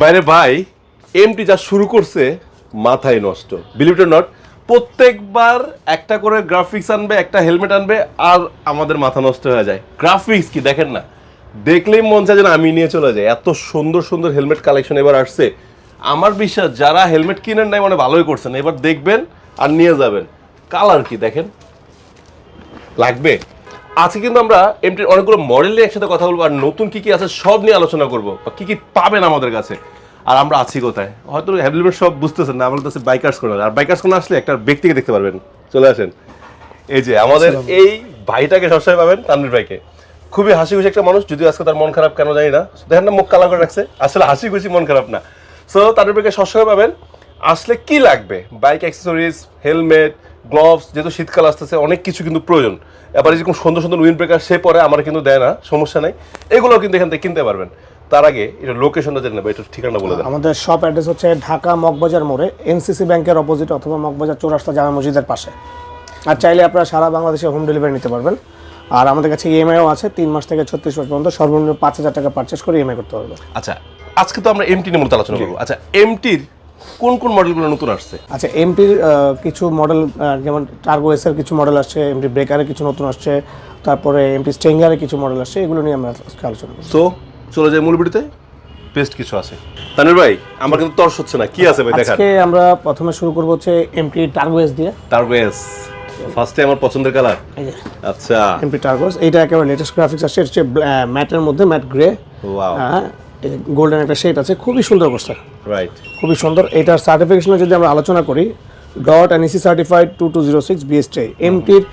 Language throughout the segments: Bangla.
বাইরে ভাই এমটি যা শুরু করছে, মাথায় নষ্ট। বিলিভ ইট নট প্রত্যেকবার একটা করে গ্রাফিক্স আনবে, একটা হেলমেট আনবে, আর আমাদের মাথা নষ্ট হয়ে যায়। গ্রাফিক্স কি, দেখেন না? দেখলেই মন চায় যেন আমি নিয়ে চলে যাই। এত সুন্দর সুন্দর হেলমেট কালেকশন এবার আসছে। আমার বিশ্বাস, যারা হেলমেট কিনেন নাই মানে ভালোই করছেন। এবার দেখবেন আর নিয়ে যাবেন। কালার কি, দেখেন? লাগবে? আজকে কিন্তু আমরা এমটির অনেকগুলো মডেল নিয়ে একসাথে কথা বলব আর নতুন কি কি আছে সব নিয়ে আলোচনা করব। বা কি কি পাবেন আমাদের কাছে? আর আমরা আছি কোথায়? হয়তো হেলমেট সব বুঝতেছেন না আমাদের কাছে বাইকার্স কোনো আর বাইকার্স কোনো আসলে একটা ব্যক্তিকে দেখতে পারবেন। চলে আসেন। এই যে আমাদের এই ভাইটাকে সবসময় পাবেন তানভীর ভাইকে। খুবই হাসি খুশি একটা মানুষ যদিও আজকে তার মন খারাপ কেন জানি না। দেখেন না মুখ কালা করে রাখছে। আসলে হাসি খুশি মন খারাপ না। সো তানভীর ভাইকে সবসময় পাবেন। আসলে কি লাগবে? বাইক অ্যাক্সেসরিজ হেলমেট গ্লোভস যেহেতু শীতকাল আসতেছে অনেক কিছু কিন্তু প্রয়োজন। এবার যেরকম সুন্দর সুন্দর উইন্ড ব্রেকার সে পরে আমার কিন্তু দেয় না সমস্যা নাই। এগুলো কিন্তু এখান থেকে কিনতে পারবেন। তার আগে এটা লোকেশনটা জেনে নেব এটা ঠিকানা বলে দেন। আমাদের শপ অ্যাড্রেস হচ্ছে ঢাকা মগবাজার মোড়ে এনসিসি ব্যাংকের অপোজিট অথবা মগবাজার চৌরাস্তা জামা মসজিদের পাশে। আর চাইলে আপনারা সারা বাংলাদেশে হোম ডেলিভারি নিতে পারবেন। আর আমাদের কাছে ইএমআইও আছে তিন মাস থেকে ছত্রিশ মাস পর্যন্ত সর্বনিম্ন পাঁচ হাজার টাকা পারচেস করে ইএমআই করতে পারবেন। আচ্ছা আজকে তো আমরা এমটি নিয়ে মূলত আলোচনা করব। আচ্ছা এমটির কোন কোন মডেলগুলো নতুন আসছে? আচ্ছা এমটির কিছু মডেল যেমন টার্গো এসের কিছু মডেল আসছে এমটি ব্রেকারের কিছু নতুন আসছে তারপরে এমটি স্টেঙ্গারের কিছু মডেল আসছে এগুলো নিয়ে আমরা আজকে আলোচনা করব। তো চলে যায় মূল ভিডিওতে? বেস্ট কিছু আছে। তানির ভাই আমার কিন্তু তর্স হচ্ছে না কি আছে ভাই দেখার আজকে আমরা প্রথমে শুরু করব হচ্ছে এমটি টার্গো এস দিয়ে। টার্গোয়েস ফার্স্টে আমার পছন্দের কালার আচ্ছা। এমপি টার্গোস এটা একেবারে লেটেস্ট গ্রাফিক্স আসছে এটা হচ্ছে ম্যাটের মধ্যে ম্যাট গ্রে ওয়াও হ্যাঁ গোল্ডেন একটা শেড আছে খুবই সুন্দর করছে রাইট খুবই সুন্দর। এটার সার্টিফিকেশনে যদি আমরা আলোচনা করি dot NEC certified two two zero six BST এমটির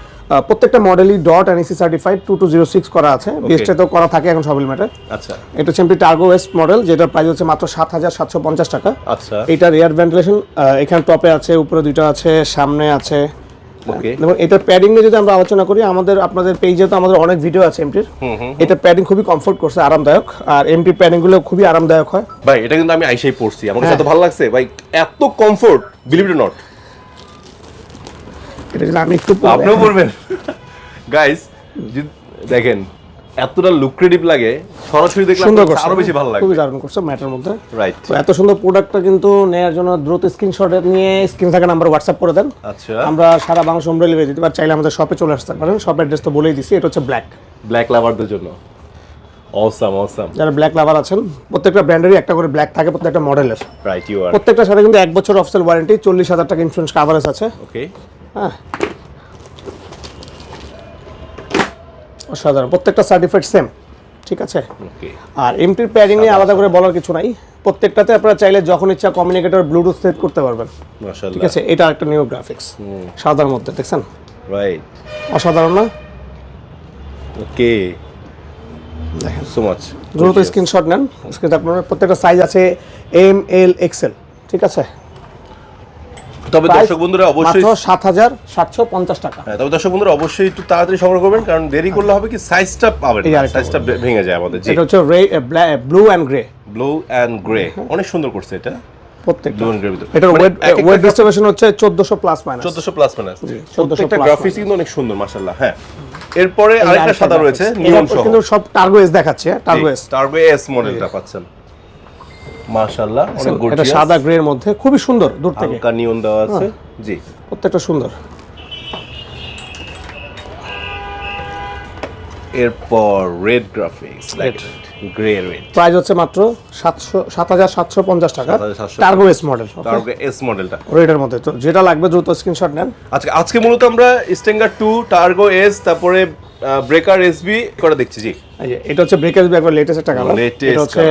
প্রত্যেকটা মডেলই dot NEC certified two two zero six করা আছে। বিএসটি তো করা থাকে এখন সব হেলমেটে আচ্ছা। এটা হচ্ছে এমটি টার্গো ওয়েস্ট মডেল যেটার প্রাইস হচ্ছে মাত্র সাত হাজার সাতশো পঞ্চাশ টাকা। আচ্ছা। এটার এয়ার ভেন্টিলেশন এখানে টপে আছে উপরে দুইটা আছে সামনে আছে। এবং এটা প্যাডিং নিয়ে যদি আমরা আলোচনা করি আমাদের আপনাদের পেজে তো আমাদের অনেক ভিডিও আছে এমটির এটা প্যাডিং খুবই কমফোর্ট করছে আরামদায়ক। আর এমটি প্যাডিংগুলো খুবই আরামদায়ক হয়। ভাই এটা কিন্তু আমি আইসাই পড়ছি। আমার হ্যাঁ। কাছে এত ভালো লাগছে। ভাই এত কমফোর্ট বিলিভ ইট নট এটা আমি একটু আপনিও পড়বেন। গাইস দেখেন এতটা লুক্রেটিভ লাগে সরাসরি দেখলে সুন্দর করছে। আরও বেশি ভালো খুবই লাগবে দারুণ করছে ম্যাটার মধ্যে। রাইট তো এত সুন্দর প্রোডাক্টটা কিন্তু নেওয়ার জন্য দ্রুত স্ক্রিনশট নিয়ে স্ক্রিন থাকা নাম্বার হোয়াটসঅ্যাপ করে দেন। আচ্ছা। আমরা সারা বাংলা হোম ডেলিভারি দিতে পারি চাইলে আমাদের শপে চলে আসতে পারেন। শপ অ্যাড্রেস তো বলেই দিছি এটা হচ্ছে ব্ল্যাক ব্ল্যাক লাভারদের জন্য। অসাম অসাম যারা ব্ল্যাক লাভার আছেন প্রত্যেকটা ব্র্যান্ডেরই একটা করে ব্ল্যাক থাকে প্রত্যেকটা মডেলের রাইট ইউ আর প্রত্যেকটার সাথে কিন্তু এক বছর অফসেল ওয়ারেন্টি চল্লিশ হাজার টাকা ইন্স্যুরেন্স কাভারেজ আছে। ওকে হ্যাঁ। অসাধারণ। প্রত্যেকটা সার্টিফাইড সেম ঠিক আছে? ওকে আর এমটির প্যাডিং নিয়ে আলাদা করে বলার কিছু নাই। প্রত্যেকটাতে আপনারা চাইলে যখন ইচ্ছা কমিউনিকেটর ব্লুটুথ সেট করতে পারবেন। ঠিক আছে? এটা একটা নিউ গ্রাফিক্স সাদার মধ্যে দেখছেন? রাইট অসাধারণ না? ওকে দেখেন। সো মাচ দ্রুত স্ক্রিনশট নেন। স্ক্রিনে আপনার প্রত্যেকটা সাইজ আছে এম এল এক্সেল ঠিক আছে? তবে দর্শক বন্ধুরা অবশ্যই সাত হাজার সাতশো পঞ্চাশ টাকা। হ্যাঁ, তবে দর্শক বন্ধুরা অবশ্যই একটু তাড়াতাড়ি সংগ্রহ করবেন কারণ দেরি করলে হবে কি সাইজটা পাবেন সাইজটা ভেঙে যায় আমাদের এটা হচ্ছে blue and grey blue and grey অনেক সুন্দর করছে এটা। প্রত্যেকটা। ব্লু অ্যান্ড গ্রে এটার মানে ওয়েট ওয়েট ডিস্ট্রিবিউশন হচ্ছে চোদ্দশো প্লাস মাইনাস 1400 প্লাস মাইনাস 1400 প্রত্যেকটা গ্রাফিক্স কিন্তু অনেক সুন্দর মাশাআল্লাহ হ্যাঁ। এরপরে আরেকটা সাদা রয়েছে নিয়ন সহ। কিন্তু সব টার্গো এস দেখাচ্ছে টার্গো এস টার্বো এস মডেলটা পাচ্ছেন। মাশাআল্লাহ অনেক এটা সাদা গ্রে এর মধ্যে খুবই সুন্দর দূর থেকে। হালকা নিয়ন দেওয়া আছে জি। প্রত্যেকটা সুন্দর। এরপর red graphics grey red price হচ্ছে মাত্র সাতশো সাত হাজার সাতশো পঞ্চাশ টাকা। Targo S model Targo S মডেলটা রেডের মধ্যে। তো যেটা লাগবে দ্রুত স্ক্রিনশট নেন। আজকে আজকে মূলত আমরা স্টেঙ্গার টু টার্গো এস তারপরে ব্রেকার এসবি করে দেখছি জি। এটা হচ্ছে ব্রেকেজ একবার লেটেস্ট একটা কালার এটা হচ্ছে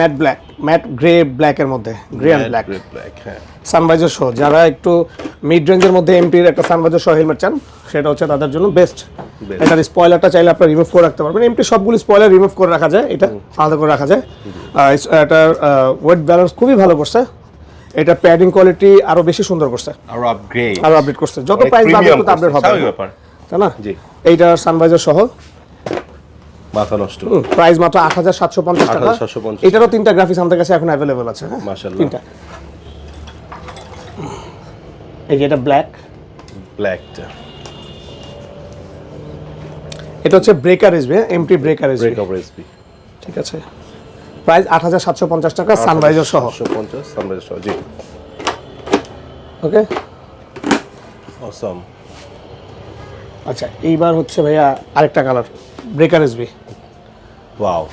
matte black matte grey black এর মধ্যে গ্রে অ্যান্ড ব্ল্যাক হ্যাঁ। সানভাইজার সহ যারা একটু মিড রেঞ্জের মধ্যে এমপির একটা সানভাইজার সহ হেলমেট চান সেটা হচ্ছে তাদের জন্য বেস্ট. এটার স্পয়লারটা চাইলে আপনার রিমুভ করে রাখতে পারবেন। এমপি সবগুলি স্পয়লার রিমুভ করে রাখা যায় এটা আলাদা করে রাখা যায়। এটার ওয়েট ব্যালেন্স খুবই ভালো করছে। এটা প্যাডিং কোয়ালিটি আরও বেশি সুন্দর করছে। আর আপগ্রেড আরও আপডেট করছে। যত প্রাইস বাড়বে তত আপডেট হবে। তাই না? জি। এইটার সানভাইজার সহ। মাথা নষ্ট। প্রাইস মাত্র আট হাজার সাতশো পঞ্চাশ টাকা। 8,750 এটারও তিনটা গ্রাফিক্স আমাদের কাছে এখন অ্যাভেলেবল আছে হ্যাঁ? মাশাআল্লাহ। তিনটা। এই যে এটা ব্ল্যাক ব্ল্যাকটা এটা হচ্ছে breaker SB MT breaker SB break up SB ঠিক আছে। প্রাইস আট হাজার সাতশো পঞ্চাশ টাকা সানরাইজার সহ। সাতশো পঞ্চাশ সানরাইজার সহ জি। ওকে অসম আচ্ছা এইবার হচ্ছে ভাইয়া আরেকটা কালার ব্রেকার এসবি ওয়াও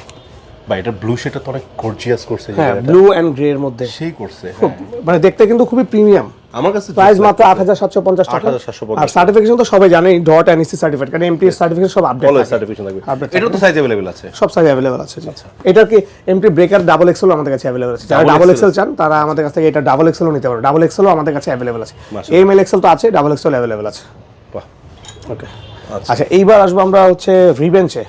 ভাই এটা ব্লু শেডটা তো অনেক গর্জিয়াস করছে যে হ্যাঁ এটা। ব্লু অ্যান্ড গ্রে এর মধ্যে সেই করছে খুব হ্যাঁ। মানে দেখতে কিন্তু খুবই প্রিমিয়াম আমার কাছে প্রাইস মাত্র আট হাজার সাতশো পঞ্চাশ টাকা 8,750 আর সার্টিফিকেশন তো সবাই জানেই ডট এনএসসি সার্টিফিকেট কারণ এমটি সার্টিফিকেশন সব আপডেট অলওয়েজ সার্টিফিকেশন থাকবে Update এটা তো সাইজ अवेलेबल আছে সব সাইজ অ্যাভেলেবল আছে জি। এটা কি এমটি ব্রেকার ডাবল এক্সেল আমাদের কাছে অ্যাভেলেবল আছে যারা Double ডাবল XL এক্সেল চান তারা আমাদের কাছ থেকে এটা ডাবল এক্সেলও নিতে পারো ডাবল এক্সেলও আমাদের কাছে অ্যাভেলেবল আছে মাশাআল্লাহ। এম এল এক্সেল তো আছে ডাবল এক্সেল অ্যাভেলেবল আছে বাহ ওকে আচ্ছা। আচ্ছা এইবার আসব আমরা হচ্ছে রিভেঞ্চে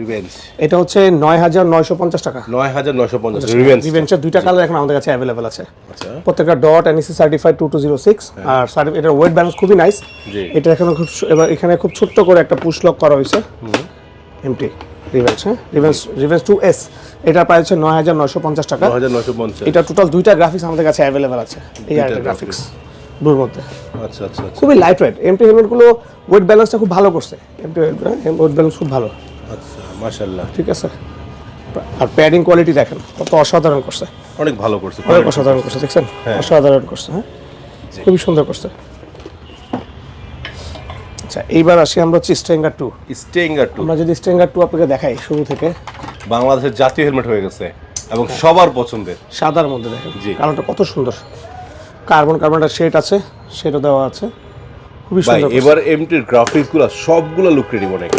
রিভেঞ্জ এটা হচ্ছে নয় হাজার নয়শো পঞ্চাশ টাকা। 9950 রিভেঞ্জ রিভেঞ্চের দুইটা কালার এখন আমাদের কাছে অ্যাভেলেবল আছে। আচ্ছা। প্রত্যেকটা dot NAC certified two two zero six আর এটার ওয়েট ব্যালেন্স খুবই নাইস জি। এটা এখানে খুব এবার এখানে খুব ছোট্ট করে একটা পুশ লক করা হয়েছে। এমটি রিভেঞ্চ হ্যাঁ? রিভেঞ্চ রিভেঞ্চ টু এস এটার প্রাইস হচ্ছে নয় হাজার নয়শো পঞ্চাশ টাকা। 9950 এটা টোটাল দুইটা গ্রাফিক্স আমাদের কাছে অ্যাভেলেবেল আছে। এই একটা গ্রাফিক্স ব্লুর মধ্যে। আচ্ছা আচ্ছা আচ্ছা। খুবই লাইট ওয়েট এমটি হেলমেটগুলো ওয়েট ব্যালেন্সটা খুব ভালো করছে। এমটি ওয়েট ব্যালেন্স খুব ভালো। আচ্ছা মাশাআল্লাহ। ঠিক আছে। আর প্যাডিং কোয়ালিটি দেখেন কত অসাধারণ করছে। অনেক ভালো করছে অনেক অসাধারণ করছে দেখছেন? অসাধারণ করছে হ্যাঁ? খুবই সুন্দর করছে। আচ্ছা এইবার আসি আমরা হচ্ছে স্ট্রেঙ্গার টু স্টেঙ্গার টু আমরা যদি স্ট্রেঙ্গার টু আপনাকে দেখাই শুরু থেকে। বাংলাদেশের জাতীয় হেলমেট হয়ে গেছে এবং সবার পছন্দের। সাদার মধ্যে দেখেন জি। কারণটা কত সুন্দর। কার্বন কার্বনটা শেড আছে শেডও দেওয়া আছে। খুবই ভাই সুন্দর এবার এমটির গ্রাফিক্সগুলো সবগুলো লুক ক্রেডিট অনেক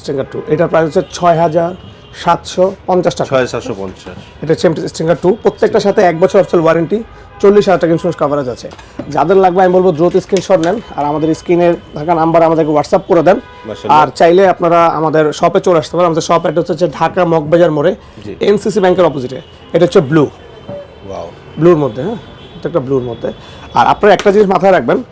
স্ট্রেঙ্গার টু এটার প্রাইস হচ্ছে ছয় হাজার সাতশো পঞ্চাশ টাকা। ছয় সাতশো পঞ্চাশ। এটা হচ্ছে এমটি স্ট্রিঙ্গার টু প্রত্যেকটার সাথে এক বছর অফসেল ওয়ারেন্টি চল্লিশ হাজার টাকা ইন্স্যুরেন্স কভারেজ আছে। যাদের লাগবে আমি বলব দ্রুত স্ক্রিনশট নেন। আর আমাদের স্ক্রিনের থাকা নাম্বার আমাদেরকে হোয়াটসঅ্যাপ করে দেন। আর চাইলে আপনারা আমাদের শপে চলে আসতে পারেন। আমাদের শপ অ্যাড্রেস হচ্ছে ঢাকা মগবাজার মোড়ে। এনসিসি ব্যাংকের অপোজিটে এটা হচ্ছে ব্লু ব্লুর মধ্যে হ্যাঁ। প্রত্যেকটা ব্লুর মধ্যে আর আপনারা একটা জিনিস মাথায় রাখবেন আহ,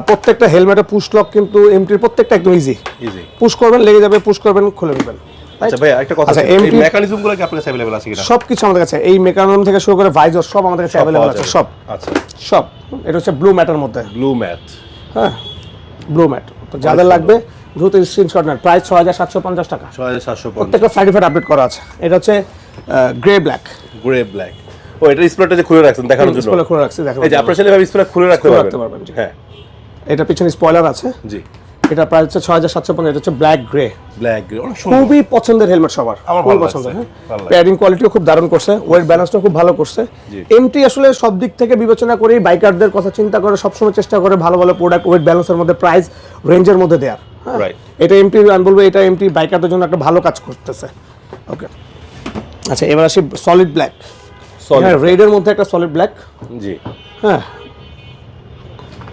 প্রত্যেকটা হেলমেটের পুশ লক কিন্তু এমটির প্রত্যেকটা একদম ইজি ইজি পুশ করবেন লেগে যাবে পুশ করবেন খুলে নেবেন আচ্ছা ভাই একটা কথা আচ্ছা, আছে, এই MT মেকানিজমগুলো কি আপনার কাছে अवेलेबल আছে কিনা সব কিছু আমাদের কাছে এই মেকানিজম থেকে শুরু করে ভাইজর সব আমাদের কাছে সব অ্যাভেলেবল পাওয়া আছে যাবে। সব আচ্ছা সব এটা হচ্ছে ব্লু ম্যাটের মধ্যে ব্লু ম্যাট হ্যাঁ ব্লু ম্যাট তো যাদের সুন্দর। লাগবে দ্রুত স্ক্রিনশট নেন প্রাইস ছ হাজার সাতশো পঞ্চাশ টাকা ছয় হাজার সাতশো পঞ্চাশ প্রত্যেকটা সার্টিফাইড আপডেট করা আছে এটা হচ্ছে গ্রে ব্ল্যাক গ্রে ব্ল্যাক ও এটা স্প্রেটা যে খুলে রাখছেন দেখানোর জন্য। স্পয়লার খুলে রাখছি এই যে আপনার ছেলে ভাবে স্প্রে খুলে রাখতে পারবেন। হ্যাঁ। এটা পিছনে স্পয়লার আছে। জি। এটা প্রাইস হচ্ছে ছ হাজার সাতশো পঞ্চাশ এটা হচ্ছে ব্ল্যাক গ্রে ব্ল্যাক গ্রে খুবই পছন্দের হেলমেট সবার আমার খুবই হ্যাঁ। প্যাডিং কোয়ালিটিও খুব দারুণ করছে ওয়েট ব্যালেন্সটাও খুব ভালো করছে। এমটি আসলে সব দিক থেকে বিবেচনা করে বাইকারদের কথা চিন্তা করে সবসময় চেষ্টা করে ভালো ভালো প্রোডাক্ট ওয়েট ব্যালেন্সের মধ্যে প্রাইস রেঞ্জের মধ্যে দেওয়ার হ্যাঁ. এটা এমটি আমি বলব এটা এমটি বাইকারদের জন্য একটা ভালো কাজ করতেছে। ওকে আচ্ছা এবার আসি সলিড ব্ল্যাক হ্যাঁ রেডের মধ্যে একটা সলিড ব্ল্যাক জি। হ্যাঁ।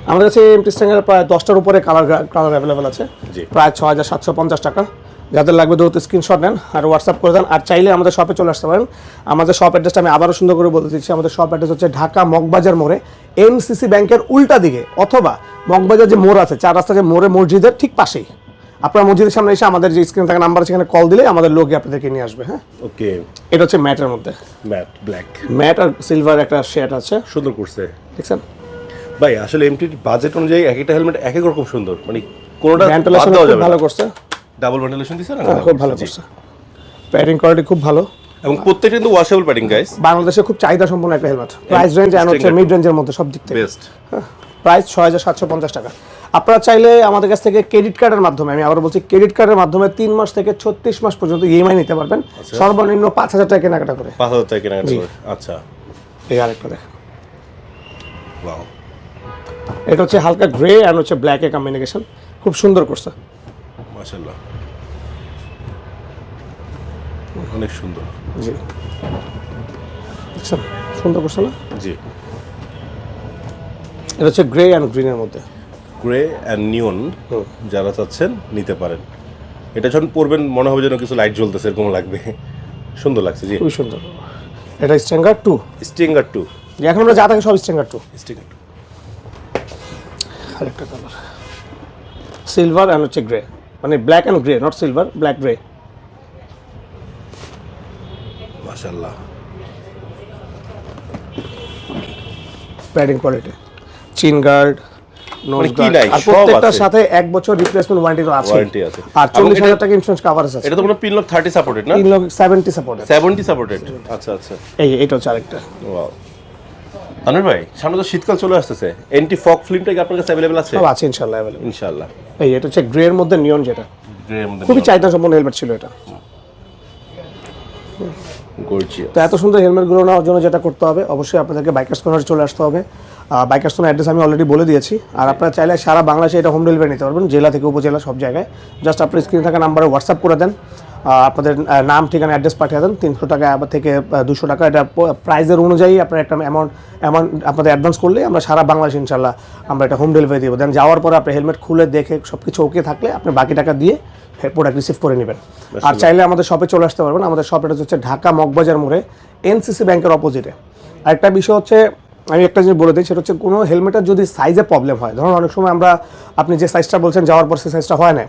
আমাদের কাছে এমটি স্ট্যাঙ্গের প্রায় দশটার উপরে কালার কালার অ্যাভেলেবেল আছে। জি। প্রায় ছ হাজার সাতশো পঞ্চাশ টাকা। যাদের লাগবে দ্রুত স্ক্রিনশট নেন আর হোয়াটসঅ্যাপ করে দেন। আর চাইলে আমাদের শপে চলে আসতে পারেন। আমাদের শপ অ্যাড্রেসটা আমি আবারও সুন্দর করে বলতে দিচ্ছি আমাদের শপ অ্যাড্রেস হচ্ছে ঢাকা মগবাজার মোড়ে এমসিসি ব্যাংকের উল্টা দিকে। অথবা মগবাজার যে মোড় আছে চার রাস্তা যে মোড়ে মসজিদের ঠিক পাশেই। আপনার মসজিদের সামনে এসে আমাদের যে স্ক্রিন থাকা নাম্বার সেখানে কল দিলে আমাদের লোক আপনাদেরকে নিয়ে আসবে হ্যাঁ? ওকে এটা হচ্ছে ম্যাটের মধ্যে। ম্যাট ব্ল্যাক ম্যাট আর সিলভার একটা শেড আছে। সুন্দর করছে। দেখছেন? ভাই আসলে এমটির বাজেট অনুযায়ী এক একটা হেলমেট এক এক রকম সুন্দর। মানে কোনোটা ভেন্টিলেশন ভালো করছে। ডাবল ভেন্টিলেশন দিছে না? হ্যাঁ, খুব ভালো। করছে। প্যাডিং কোয়ালিটি খুব ভালো। এবং প্রত্যেকটা কিন্তু ওয়াশেবল প্যাডিং গাইস বাংলাদেশে খুব চাহিদা সম্পন্ন একটা হেলমেট প্রাইস রেঞ্জ এন্ড হচ্ছে মিড রেঞ্জের মধ্যে সব দিক থেকে বেস্ট প্রাইস ছয় হাজার সাতশো পঞ্চাশ টাকা। আপনারা চাইলে আমাদের কাছ থেকে ক্রেডিট কার্ডের মাধ্যমে আমি আবার বলছি ক্রেডিট কার্ডের মাধ্যমে তিন মাস থেকে ছত্রিশ মাস পর্যন্ত ইএমআই নিতে পারবেন। সর্বনিম্ন পাঁচ হাজার টাকা কেনাকাটা করে। পাঁচ হাজার টাকা কেনাকাটা করে। আচ্ছা। এই আরেকটা দেখেন। এটা হচ্ছে হালকা গ্রে অ্যান্ড হচ্ছে ব্ল্যাকের কম্বিনেশন খুব সুন্দর করছে। মাশাআল্লাহ। অনেক সুন্দর। জি। দেখছেন সুন্দর করছে না? জি। এটা হচ্ছে গ্রে অ্যান্ড গ্রিনের মধ্যে। গ্রে অ্যান্ড নিয়ন যারা চাচ্ছেন নিতে পারেন। এটা যখন পরবেন মনে হবে যেন কিছু লাইট জ্বলতেছে এরকম লাগবে। সুন্দর লাগছে জি। খুবই সুন্দর। এটা স্ট্যাঙ্গার টু স্টিঙ্গার টু এখন আমরা যা থাকে সব স্ট্যাঙ্গার টু স্টিঙ্গার টু আরেকটা কালার সিলভার অ্যান্ড হচ্ছে গ্রে মানে black and grey not silver black grey মাশাআল্লাহ। প্যাডিং কোয়ালিটি চিন গার্ড আর প্রত্যেকটার সাথে এক বছর রিপ্লেসমেন্ট ওয়ারেন্টি তো আছে Warranty আছে। আর টাকা ইন্স্যুরেন্স আছে। এটা তো কোনো সাপোর্টেড না? লক্ষ আচ্ছা আচ্ছা। এই এটা হচ্ছে আরেকটা। ওয়াও ভাই সামনে তো শীতকাল চলে আসতেছে। এন্টি ফগ ফিল্মটা কি আপনার কাছে অ্যাভেলেবল আছে? সব আছে ইনশাল্লাহ অ্যাভেলেবল ইনশাআল্লাহ এই এটা হচ্ছে গ্রে এর মধ্যে নিয়ন যেটা। গ্রে এর মধ্যে খুবই চাহিদা সম্পন্ন হেলমেট ছিল এটা। তো এত সুন্দর হেলমেটগুলো নেওয়ার জন্য যেটা করতে হবে, অবশ্যই আপনাদেরকে বাইকার্স কর্নারে চলে আসতে হবে। বাইকার্স কর্নার অ্যাড্রেস আমি অলরেডি বলে দিয়েছি। আর আপনারা চাইলে সারা বাংলাদেশে এটা হোম ডেলিভারি নিতে পারবেন, জেলা থেকে উপজেলা, সব জায়গায়। জাস্ট আপনার স্ক্রিনে থাকা নাম্বারে হোয়াটসঅ্যাপ করে দেন। আপনাদের নাম, ঠিকানা অ্যাড্রেস পাঠিয়ে দেন। তিনশো টাকা থেকে দুশো টাকা। এটা প্রাইজের অনুযায়ী আপনার একটা অ্যামাউন্ট অ্যামাউন্ট আপনাদের অ্যাডভান্স করলে আমরা সারা বাংলাদেশ ইনশাল্লাহ আমরা এটা হোম ডেলিভারি দেবো। দেন যাওয়ার পরে আপনি হেলমেট খুলে দেখে সব কিছু ওকে থাকলে আপনি বাকি টাকা দিয়ে প্রোডাক্ট রিসিভ করে নেবেন। আর চাইলে আমাদের শপে চলে আসতে পারবেন। আমাদের শপ এটা হচ্ছে ঢাকা মগবাজার মোড়ে এনসিসি ব্যাংকের অপোজিটে আরেকটা বিষয় হচ্ছে আমি একটা জিনিস বলে দিই সেটা হচ্ছে কোনো হেলমেটের যদি সাইজে প্রবলেম হয় ধরুন অনেক সময় আমরা আপনি যে সাইজটা বলছেন যাওয়ার পর সেই সাইজটা হয় না।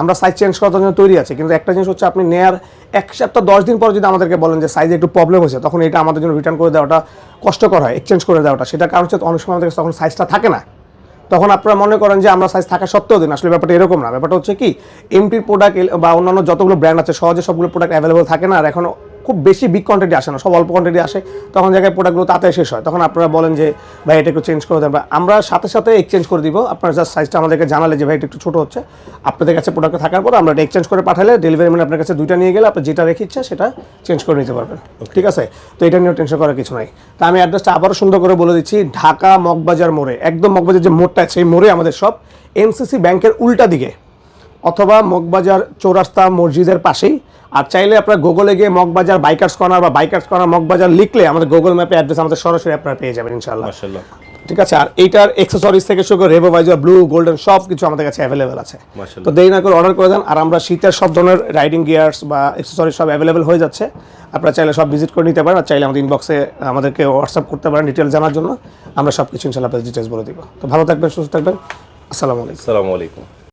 আমরা সাইজ চেঞ্জ করার জন্য তৈরি আছে কিন্তু একটা জিনিস হচ্ছে আপনি নেয়ার এক সপ্তাহ দশ দিন পর যদি আমাদেরকে বলেন যে সাইজে একটু প্রবলেম হয়েছে তখন এটা আমাদের জন্য রিটার্ন করে দেওয়াটা কষ্টকর হয় এক্সচেঞ্জ করে দেওয়াটা। সেটা কারণ হচ্ছে অনেক সময় আমাদের তখন সাইজটা থাকে না। তখন আপনারা মনে করেন যে আমরা সাইজ থাকা সত্ত্বেও দিন। আসলে ব্যাপারটা এরকম না। ব্যাপারটা হচ্ছে কি এমটির প্রোডাক্ট বা অন্যান্য যতগুলো ব্র্যান্ড আছে, সহজে সবগুলো প্রোডাক্ট অ্যাভেলেবল থাকে না। আর এখন খুব বেশি বিগ কোয়ান্টিটি আসে না সব অল্প কোয়ান্টিটি আসে। তখন জায়গায় প্রোডাক্টগুলো তাতে শেষ হয়। তখন আপনারা বলেন যে ভাই এটা একটু চেঞ্জ করে দেন। আমরা সাথে সাথে এক্সচেঞ্জ করে দিব। আপনার জাস্ট সাইজটা আমাদেরকে জানালে যে ভাই এটা একটু ছোটো হচ্ছে। আপনাদের কাছে প্রোডাক্ট থাকার পর আমরা এটা এক্সচেঞ্জ করে পাঠালে ডেলিভারি ম্যান আপনার কাছে দুইটা নিয়ে গেলে আপনি যেটা রেখে ইচ্ছা সেটা চেঞ্জ করে নিতে পারবেন। ঠিক আছে? তো এটা নিয়েও টেনশন করার কিছু নাই। তো আমি অ্যাড্রেসটা আবারও সুন্দর করে বলে দিচ্ছি। ঢাকা মগবাজার মোড়ে একদম মগবাজার যে মোড়টা আছে সেই মোড়ে আমাদের সব এনসিসি ব্যাংকের উল্টা দিকে অথবা মগবাজার চৌরাস্তা মসজিদের পাশেই আর চাইলে আপনার গুগলে গিয়ে মগবাজার বাইকার্স কর্নার বা বাইকার্স কর্নার মগবাজার লিখলে আমাদের গুগল ম্যাপে অ্যাড্রেস আমাদের সরাসরি আপনারা পেয়ে যাবেন ইনশাআল্লাহ। মাশাআল্লাহ। ঠিক আছে? আর এইটার এক্সেসরিজ থেকে শুরু করে রেভোভাইজার ব্লু গোল্ডেন সব কিছু আমাদের কাছে অ্যাভেলেবেল আছে। তো দেরি না করে অর্ডার করে দেন আর আমরা শীতের সব ধরনের রাইডিং গিয়ার্স বা এক্সেসরিজ সব অ্যাভেলেবেল হয়ে যাচ্ছে। আপনারা চাইলে সব ভিজিট করে নিতে পারেন আর চাইলে আমাদের ইনবক্সে আমাদেরকে হোয়াটসঅ্যাপ করতে পারেন ডিটেলস জানার জন্য। আমরা সব কিছু ইনশাল্লাহ ডিটেলস বলে দিব। তো ভালো থাকবেন সুস্থ থাকবেন। আসসালামু আলাইকুম। আসসালামু আলাইকুম।